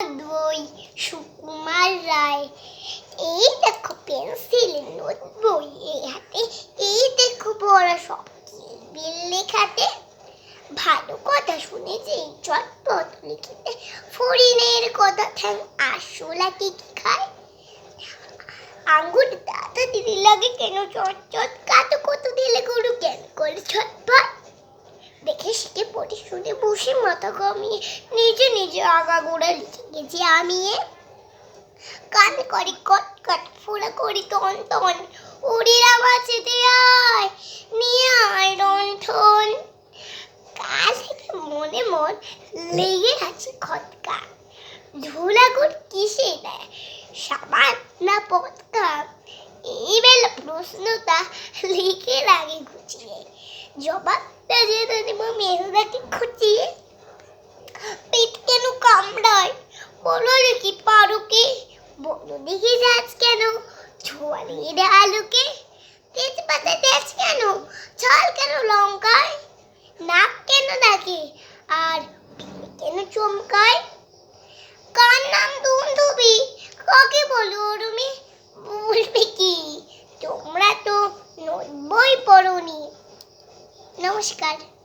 বই সুকুমার রায়। এই দেখো পেন্সিল নোট বই, এই হাতে, এই দেখো বড় সব বিল লেখাতে। ভালো কথা শুনেছি চটপট লিখিতে। ফরিনের কথা ঠ্যাং আসলা কি খায়? আঙ্গুর দাদা দিদি লাগে কেন চট শিখে পড়ে শুনে বসে মাথা কামিয়ে নিজে নিজে আগা গোড়া লিখে গেছি আমি। কান করে কট কট, ফোড়া করি টন টন উড়িরা নিয়ে আয় থেকে মনে মন লেগে আছে খটকা। ধুলাগুড় কিসে দেয়? সাবান না পটকা এই বেলা প্রশ্নটা লিখে জবাবটা যেতে দেবো মেয়েদাকে খুঁচিয়ে পেট কেন কামড়ায়। বলো দেখি পারো কি? বলো দেখি যাচ কেন? ছোয়ালিয়ে আলুকে। তেজপাতা তেজ কেন? ঝাল কেন লঙ্কায়? নাক কেন ডাকে? আর কেন চমকায়? কার নাম দুন্ধুবি কাকে বলো রুমি বলবে কি? তোমরা তো বই পড়োনি। Hoş geldin.